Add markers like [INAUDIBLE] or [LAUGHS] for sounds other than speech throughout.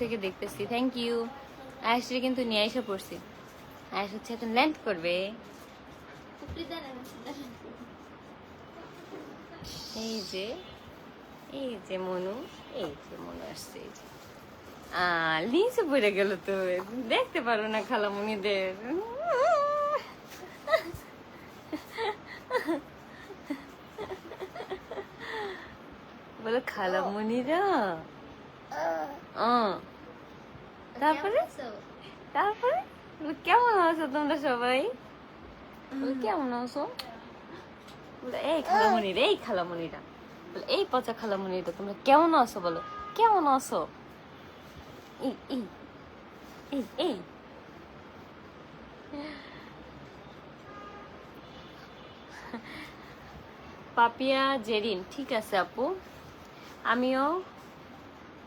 থেকে দেখতেছি। Thank you আয়াসরে কিন্তু নিয়ে এসে পড়ছি। আয়াস হচ্ছে এখন ল্যান্ড করবে। এই যে এই যে মনু, এই যে মনু আসছে, এই যে। নিচে পড়ে গেল তো। দেখতে পারো না খালামুনিদের। বলো, খালামুনিরা? তারপরে তারপরে কেমন আছো তোমরা সবাই কেমন আছো এই খালামণিরা এই এই পচা তোমরা কেমন আছো বলো। কেমন আছো। এই এই এই এই। পাপিয়া জেরিন ঠিক আছে আপু। আমিও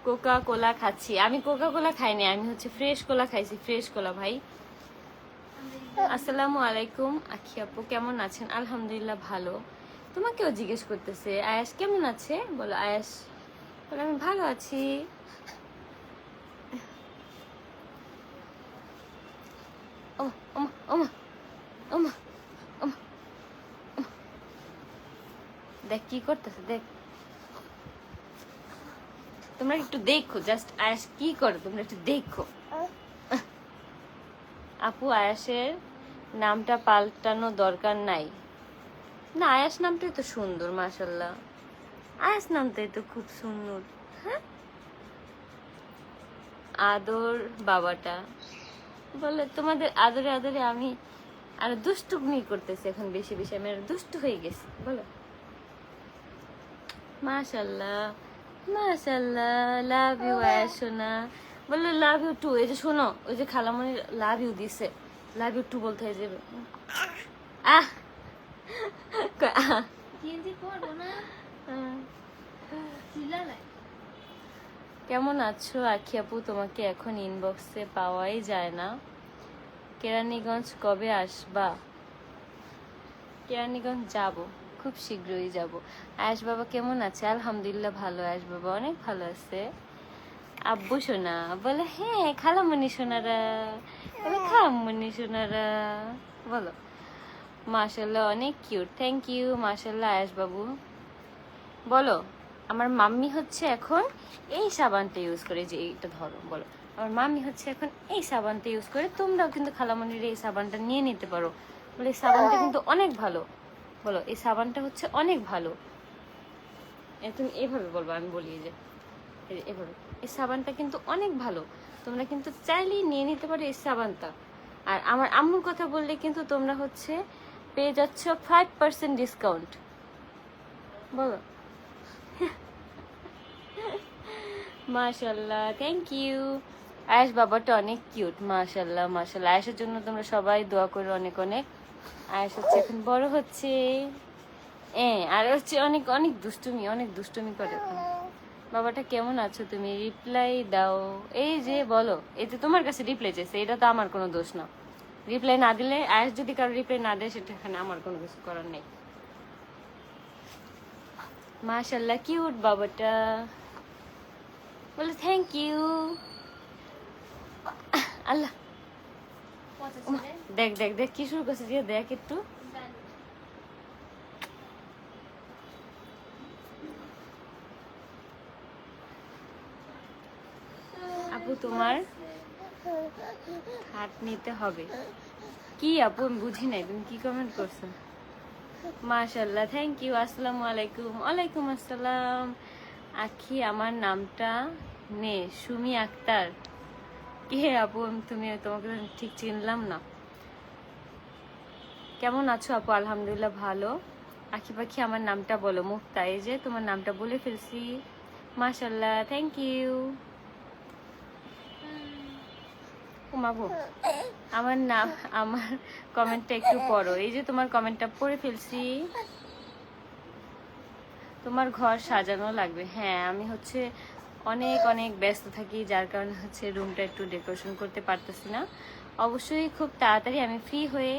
কোকা কোলা খাচ্ছি। আমি কোকা কোলা খাইনি আমি হচ্ছে ফ্রেশ কোলা খাইছি ফ্রেশ কোলা ভাই। আসসালামু আলাইকুম আখি আপু কেমন আছেন? আলহামদুলিল্লাহ ভালো। তোমাকেও জিজ্ঞেস করতেছে আয়াস কেমন আছে? বলো আয়াস বলে আমি ভালো আছি। দেখ কি করতেছে দেখ। তোমরা একটু দেখো জাস্ট আয়াস কি করে, তোমরা একটু দেখো। আপু, আয়াসের নামটা পাল্টানো দরকার নাই। না, আয়াস নামটাই তো সুন্দর মাশাল্লাহ আয়াস নামটাই তো খুব সুন্দর হ্যাঁ? আদর বাবাটা। বলে, তোমাদের আদরে আদরে আমি আর দুষ্টুমি করতেছি এখন বেশি বেশি, আমি আর দুষ্ট হয়ে গেছি। বলো মাশাল্লাহ মাশাল্লাহ লাভ ইউ আয়াসোনা। বলল লাভ ইউ টু এই যে শোনো ওই যে খালামণি লাভ ইউ দিছে। লাভ ইউ টু বলতে হয়ে। আহ। কেমন আছো আখি আপু? তোমাকে এখন ইনবক্সে পাওয়াই যায় না। কেরানীগঞ্জ কবে আসবা? কেরানীগঞ্জ যাব। খুব শীঘ্রই যাব। আয়াস বাবা কেমন আছে? আলহামদুলিল্লাহ ভালো আয়াস বাবা অনেক ভালো আছে। আব্বু সোনা, বলে হ্যাঁ খালামণি সোনারা। বলে খালামণি সোনারা। বলো। মাশাল্লাহ অনেক কিউট থ্যাংক ইউ মাশাল্লাহ আয়াস বাবু। বলো, আমার মাম্মি হচ্ছে এখন এই সাবানটা ইউজ করে যে এইটা ধরো, বলো। আমার মাম্মি হচ্ছে এখন এই সাবানটা ইউজ করে তোমরাও কিন্তু খালামণির এই সাবানটা নিয়ে নিতে পারো। বলে সাবানটা কিন্তু অনেক ভালো। বলো, এই সাবানটা হচ্ছে অনেক ভালো। তুমি এভাবে বলব, আমি বলি যে এভাবে। এই সাবানটা কিন্তু অনেক ভালো। তোমরা কিন্তু চাইলেই নিয়ে নিতে পারো এই সাবানটা। আর আমার আম্মুর কথা বললে কিন্তু তোমরা হচ্ছে পেয়ে যাচ্ছ ফাইভ পার্সেন্ট ডিসকাউন্ট বলো। মাশাল্লাহ থ্যাংক ইউ আয়েশ বাবাটা অনেক কিউট মাশাল্লাহ মাশাল্লাহ আয়েশের জন্য তোমরা সবাই দোয়া করো অনেক অনেক। আয়েশ হচ্ছে এখন বড় হচ্ছে আর হচ্ছে অনেক অনেক দুষ্টুমি অনেক দুষ্টুমি করে বাবাটা কেমন আছো তুমি? রিপ্লাই দাও। এই যে বলো, এই তোমার কাছে রিপ্লাই চাইছে, এটা তো আমার কোনো দোষ না। রিপ্লাই না দিলে আয়েশ যদি কারও রিপ্লাই না দেয়, সেটা এখানে আমার কোনো কিছু করার নেই। মাশাল্লাহ কিউট বাবাটা। বলে থ্যাংক ইউ আল্লাহ দেখ দেখ দেখ দিয়ে দেখ একটু। আপু, তোমার হাত নিতে হবে। কি আপু? আমি বুঝি নাই, তুমি কি কমেন্ট করছ? মাশাল্লাহ থ্যাংক ইউ আসসালামু আলাইকুম। ওয়ালাইকুম আসসালাম। আখি, আমার নামটা নে, সুমি আক্তার। কে আপু তুমি তোমাকে ঠিক চিনলাম না। কেমন আছো আপু? আলহামদুলিল্লাহ ভালো। আখি পাখি, আমার নামটা বলো মুক্তা। এই যে তোমার নামটা বলে ফেলছি। মাশাল্লাহ থ্যাংক ইউ আমার নাম আমার কমেন্টটা একটু পড়ো। এই যে তোমার কমেন্টটা পড়ে ফেলছি। তোমার ঘর সাজানো লাগবে। হ্যাঁ আমি হচ্ছে অনেক অনেক ব্যস্ত থাকি, যার কারণে হচ্ছে রুমটা একটু ডেকোরেশন করতে পারতেছি না। অবশ্যই খুব তাড়াতাড়ি আমি ফ্রি হয়ে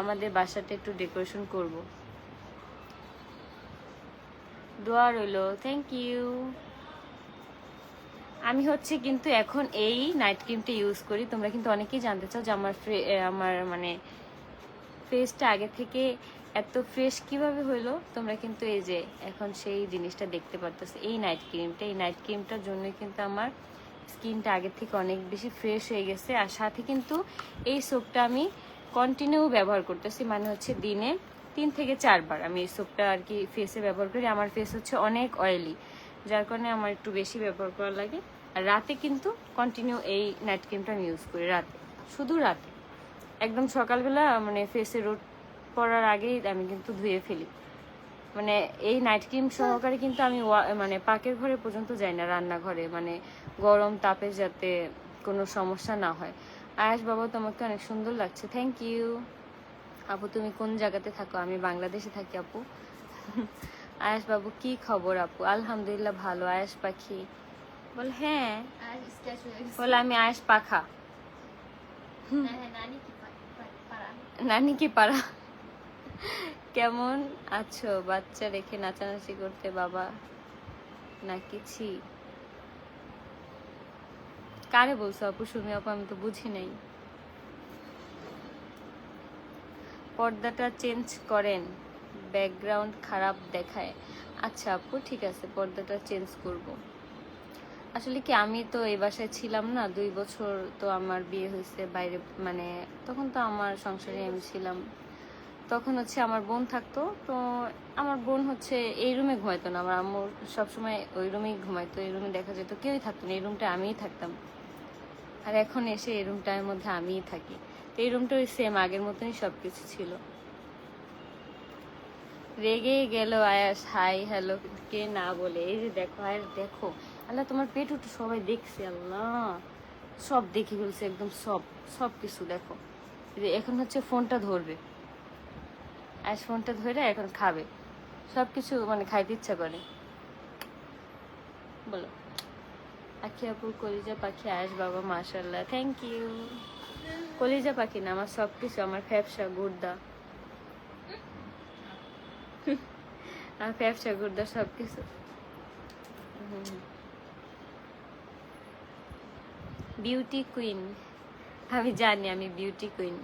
আমাদের বাসাটা একটু ডেকোরেশন করব। দোয়া রইল থ্যাংক ইউ আমি হচ্ছে কিন্তু এখন এই নাইট ক্রিমটা ইউজ করি। তোমরা কিন্তু অনেকেই জানতে চাও যে আমার আমার মানে ফেসটা আগে থেকে এত ফ্রেশ কীভাবে হইল? তোমরা কিন্তু এই যে এখন সেই জিনিসটা দেখতে পারতেছো, এই নাইট ক্রিমটা এই নাইট ক্রিমটার জন্য কিন্তু আমার স্কিনটা আগের থেকে অনেক বেশি ফ্রেশ হয়ে গেছে। আর সাথে কিন্তু এই সোপটা আমি কন্টিনিউ ব্যবহার করতেছি মানে হচ্ছে দিনে তিন থেকে চারবার। আমি এই সোপটা আর কি ফেসে ব্যবহার করি। আমার ফেস হচ্ছে অনেক অয়েলি যার কারণে আমার একটু বেশি ব্যবহার করা লাগে। আর রাতে কিন্তু কন্টিনিউ এই নাইট ক্রিমটা আমি ইউজ করি, রাতে। শুধু রাতে। একদম সকালবেলা মানে ফেসে রোদ পড়ার আগেই আমি কিন্তু ধুয়ে ফেলি। মানে এই নাইট ক্রিম সহকারে কিন্তু আমি মানে পাকের ঘরে পর্যন্ত যাই না রান্নাঘরে। মানে গরম তাপে যাতে কোনো সমস্যা না হয়। আয়াস বাবা তোমাকে অনেক সুন্দর লাগছে। থ্যাংক ইউ আপু তুমি কোন জায়গাতে থাকো? আমি বাংলাদেশে থাকি আপু। আয়াস বাবু কি খবর আপু? আলহামদুলিল্লাহ ভালো। আয়াস পাখি? বল হ্যাঁ। বল আমি আয়াস পাখা। হ্যাঁ হ্যাঁ নানি কি পারা কেমন আছো? বাচ্চা রেখে নাচানাচি করতে বাবা? নাকি ছি? কারে বলছো আপু? সুমি আপু, আমি তো বুঝি নাই। পর্দাটা চেঞ্জ করেন, ব্যাকগ্রাউন্ড খারাপ দেখায়। আচ্ছা আপু, ঠিক আছে, পর্দাটা চেঞ্জ করব। আসলে কি আমি তো এই বাসায় ছিলাম না, দুই বছর তো আমার বিয়ে হয়েছে বাইরে মানে তখন তো আমার সংসারে আমি ছিলাম। তখন হচ্ছে আমার বোন থাকতো, তো আমার বোন হচ্ছে এই রুমে ঘুমাইতো না। আমার আম্মু সবসময় ওই রুমেই ঘুমাইতো, এই রুমে দেখা যেত, কেউই থাকতো না, এই রুমটা আমিই থাকতাম। আর এখন এসে এই রুমটার মধ্যে আমিই থাকি। তো এই রুমটা ওই সেম আগের মতনই সব কিছু ছিল। রেগে গেল আয়াস, হাই, হ্যালো, কে না বলে? এই যে দেখো, আয়াস, দেখো। আল্লাহ, তোমার পেট উঠে সবাই দেখছে, আল্লাহ। সব দেখে ফেলছে, একদম সব সব কিছু দেখো এখন হচ্ছে ফোনটা ধরবে। আয়াস ফোনটা ধরে এখন খাবে। সব কিছু মানে খাইতে ইচ্ছা করে। বলো। আখি আপু, কলিজা পাখি আয়াস বাবা মাশাল্লাহ থ্যাংক ইউ কলিজা পাখি না, আমার সব কিছু আমার ফ্যাপসা, গুর্দা। আমার ফ্যাপসা, গুর্দা সব কিছু বিউটি কুইন আমি জানি আমি বিউটি কুইন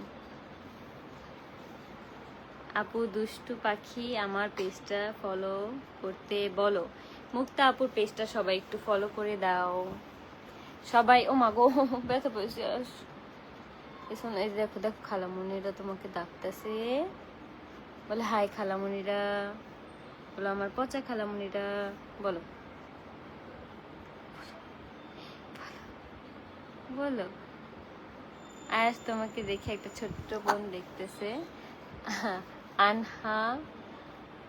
আপু, দুষ্টু পাখি, আমার পেজটা ফলো করতে বলো। মুক্তা আপুর পেজটা সবাই একটু ফলো করে দাও। সবাই, ও মা গো, ব্যথা পেয়েছে। এই দেখো দেখো, খালামুনিরা তোমাকে ডাকতেছে। বলে, হাই খালামুনিরা। বলো, আমার পচা খালামুনিরা। বলো। বলো। আজ তোমাকে দেখে একটা ছোট্ট বোন দেখতেছে। আনহা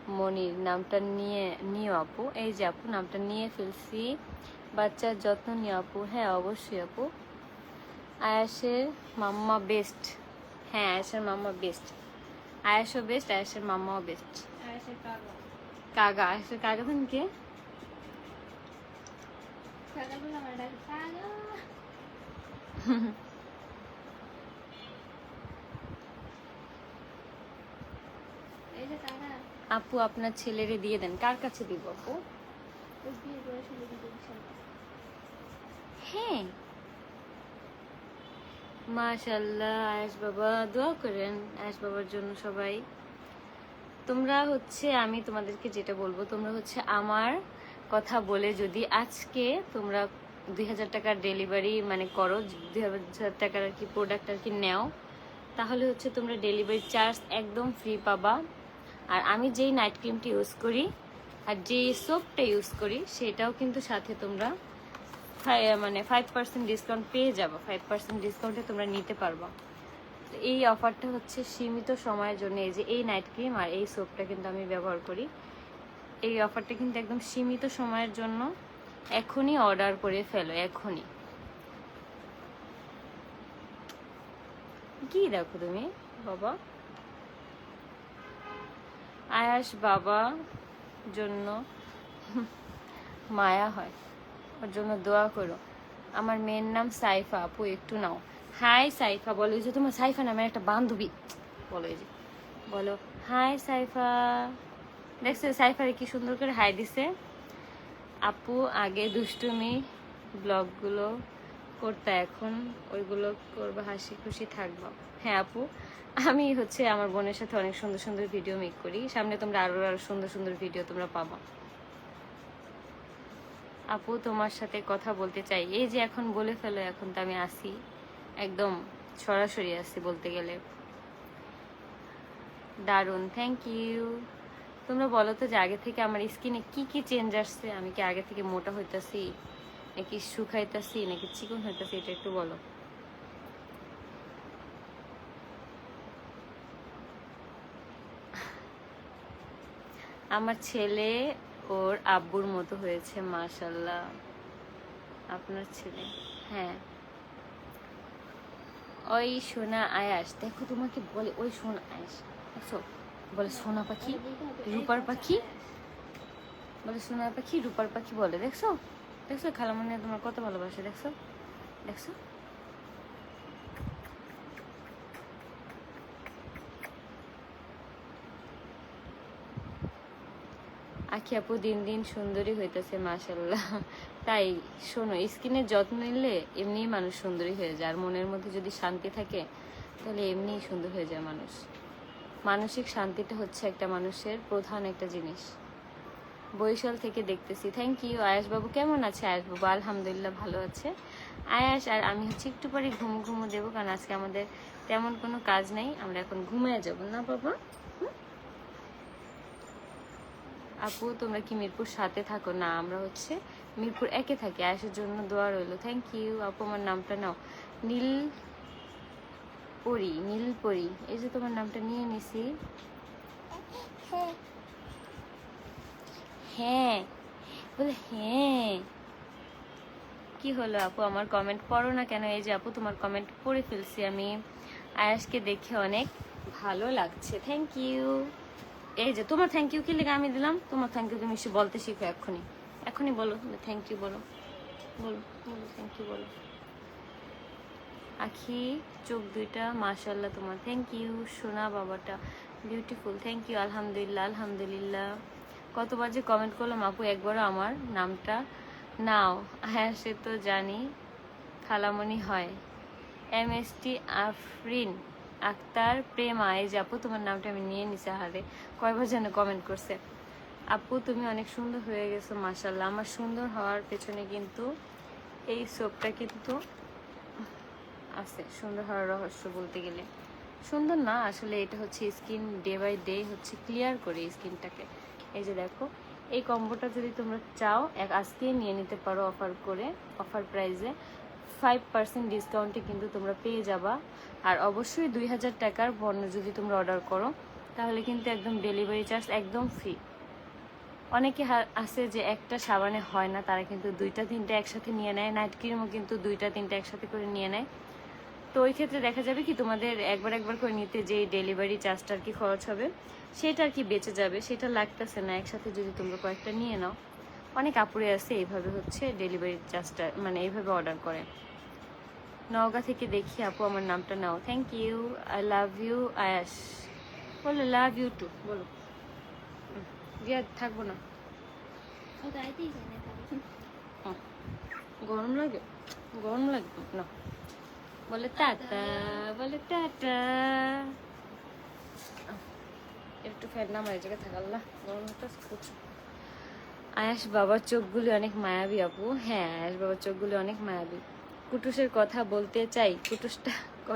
মনির নামটা নিয়ে নিও আপু। এই যে আপু নামটা নিয়ে ফেলছি। বাচ্চার যত্ন নিও আপু। হ্যাঁ অবশ্যই আপু। আয়াসের মাম্মা বেস্ট হ্যাঁ আয়াসের মাম্মা বেস্ট আয়াসও বেস্ট আয়াসের মাম্মাও বেস্ট কাগা আয়াসের কাগা কে? সকালবেলা [LAUGHS] আমার ডাকে পাগল এই যে কাকা আপু আপনার ছেলেরে দিয়ে দেন। কার কাছে দিব আপু? হ্যাঁ। মাশাল্লাহ আয়াস বাবা, দোয়া করেন আয়াস বাবার জন্য সবাই। তোমরা হচ্ছে, আমি তোমাদেরকে যেটা বলব, তোমরা হচ্ছে আমার কথা বলে যদি আজকে তোমরা দুই হাজার টাকার ডেলিভারি মানে করো, দুই হাজার টাকার আর কি প্রোডাক্ট আর কি নেও, তাহলে হচ্ছে তোমরা ডেলিভারি চার্জ একদম ফ্রি পাবা। আর আমি যেই নাইট ক্রিমটা ইউজ করি আর যেই সোপটা ইউজ করি, সেটাও কিন্তু সাথে তোমরা মানে ফাইভ পার্সেন্ট ডিসকাউন্ট পেয়ে যাব। ফাইভ পার্সেন্ট ডিসকাউন্টে তোমরা নিতে পারবা। এই অফারটা হচ্ছে সীমিত সময়ের জন্য। এই যে এই নাইট ক্রিম আর এই সোপটা কিন্তু আমি ব্যবহার করি। এই অফারটা কিন্তু একদম সীমিত সময়ের জন্য এখনই অর্ডার করে ফেলো, এখনই। কি দেখো তুমি, বাবা? আয়াস বাবা জন্য মায়া হয়। ওর জন্য দোয়া করো। আমার মেয়ের নাম সাইফা। আপু, একটু নাও। হাই সাইফা, বলো যে তোমার সাইফা নামের একটা বান্ধবী। বলো যে। বলো, হাই সাইফা। দেখছ সাইফারে কি সুন্দর করে হাই দিছে? আপু, আগে দুষ্টুমি ব্লগগুলো করতে, এখন ওইগুলো করব, হাসি খুশি থাকব। হ্যাঁ আপু? আমি হচ্ছে আমার বোনের সাথে অনেক সুন্দর সুন্দর ভিডিও মেক করি। সামনে তোমরা আরও আরও সুন্দর সুন্দর ভিডিও তোমরা পাবা। আপু, তোমার সাথে কথা বলতে চাই। এই যে এখন বলে ফেলো, এখন তো আমি আসি একদম সরাসরি আসি বলতে গেলে। দারুণ থ্যাংক ইউ তোমরা বলো তো যে আগে থেকে আমার স্কিনে কি কি চেঞ্জ আসছে? আমি কি আগে থেকে মোটা হইতাছি, নাকি শুকাইতাছি, নাকি চিকন হইতাছি, এটা একটু বলো। আমার ছেলে ওর আব্বুর মতো হয়েছে মাশাল্লাহ আপনার ছেলে? হ্যাঁ। ওই সোনা আয়াস, দেখো তোমাকে বলে, ওই সোনা আয়াস, দেখছ? বলে সোনা পাখি, রূপার পাখি? বলে সোনা পাখি, রূপার পাখি বলে, দেখছ? দেখছ খালামনে তোমার কত ভালোবাসে, দেখছ? দেখছ? আখি আপু দিন দিন সুন্দরী হইতেছে মাশাল্লাহ তাই শোনো, স্কিনের যত্ন নিলে এমনিই মানুষ সুন্দরী হয়ে যায়। আর মনের মধ্যে যদি শান্তি থাকে, তাহলে এমনিই সুন্দর হয়ে যায় মানুষ। মানসিক শান্তিটা হচ্ছে একটা মানুষের প্রধান একটা জিনিস। বরিশাল থেকে দেখতেছি। থ্যাংক ইউ আয়াস বাবু। কেমন আছে আয়াস বাবু? আলহামদুলিল্লাহ ভালো আছে। আয়াস আর আমি হচ্ছে একটু পরে ঘুম ঘুমো দেবো, কারণ আজকে আমাদের তেমন কোনো কাজ নেই। আমরা এখন ঘুমিয়ে যাব। না, বাবা? আপু, তোমরা কি মিরপুর সাথে থাকো? না, আমরা হচ্ছে মিরপুর একে থাকি। আয়াসের জন্য দোয়া রইল। থ্যাংক ইউ আপু, আমার নামটা নাও। নীল পরি নীল পরি এই যে তোমার নামটা নিয়ে নিছি। হ্যাঁ বলে হ্যাঁ। কি হলো আপু? আমার কমেন্ট পড়ো না কেন? এই যে আপু, তোমার কমেন্ট পড়ে ফেলছি আমি। আয়াসকে দেখে অনেক ভালো লাগছে। থ্যাংক ইউ এই যে, তোমার থ্যাংক ইউ কি লেগে আমি দিলাম? তোমার থ্যাংক ইউ তুমি বলতে শিখো এক্ষুনি। এখনই বলো থ্যাংক ইউ বলো। বলো বলো থ্যাংক ইউ বলো। আখি, চোখ দুইটা মাশাল্লাহ তোমার থ্যাংক ইউ সোনা বাবাটা বিউটিফুল থ্যাংক ইউ আলহামদুলিল্লাহ আলহামদুলিল্লাহ। কতবার যে কমেন্ট করলাম, আপু, একবারও আমার নামটা নাও। হ্যাঁ সে তো জানি, খালামণি হয়। M S T Afrin Akter Prema এই যে আপু, তোমার নামটা আমি নিয়ে নিছি হারে কয়বার যেন কমেন্ট করছে। আপু, তুমি অনেক সুন্দর হয়ে গেছো মাশাল্লাহ আমার সুন্দর হওয়ার পেছনে কিন্তু এই সোপটা কিন্তু আছে, সুন্দর হওয়ার রহস্য বলতে গেলে। সুন্দর না, আসলে এটা হচ্ছে স্কিন ডে বাই ডে হচ্ছে ক্লিয়ার করে স্কিনটাকে এই যে দেখো, এই কম্বোটা যদি তোমরা চাও, এক আজকেই নিয়ে নিতে পারো অফার করে অফার প্রাইসে ফাইভ পার্সেন্ট ডিসকাউন্টে কিন্তু তোমরা পেয়ে যাবা। আর অবশ্যই দুই হাজার টাকার পণ্য যদি তোমরা অর্ডার করো, তাহলে কিন্তু একদম ডেলিভারি চার্জ একদম ফ্রি অনেকে আছে যে একটা সাবানে হয় না, তারা কিন্তু দুইটা, তিনটা একসাথে নিয়ে নেয়। নাইট ক্রিমও কিন্তু দুইটা, তিনটা একসাথে করে নিয়ে নেয়। তো ওই ক্ষেত্রে দেখা যাবে কি, তোমাদের একবার একবার করে নিতে যে ডেলিভারি চার্জটা আর কি খরচ হবে, সেটা আর কি বেঁচে যাবে, সেটা লাগতেছে না। একসাথে যদি তোমরা কয়েকটা নিয়ে নাও। অনেক আপুরে আছে এইভাবে হচ্ছে ডেলিভারি চার্জটা মানে এইভাবে অর্ডার করে। নওগাঁ থেকে দেখি আপু আমার নামটা নাও। Thank you I love you Ayas. বলো লাভ ইউ টু বলো। দিয়ে থাকব না। গরম লাগে? গরম লাগে? না। বলে টাটা বলে টাটা। একটু ফ্যান নামার জায়গায় থাকাল্লা গরম হতে প্রচুর। আয়াস বাবার চোখগুলি অনেক মায়াবী, আপু। হ্যাঁ আয়াস বাবার চোখগুলি অনেক মায়াবী। কুটুসের কথা বলতে চাই, কুটুসটা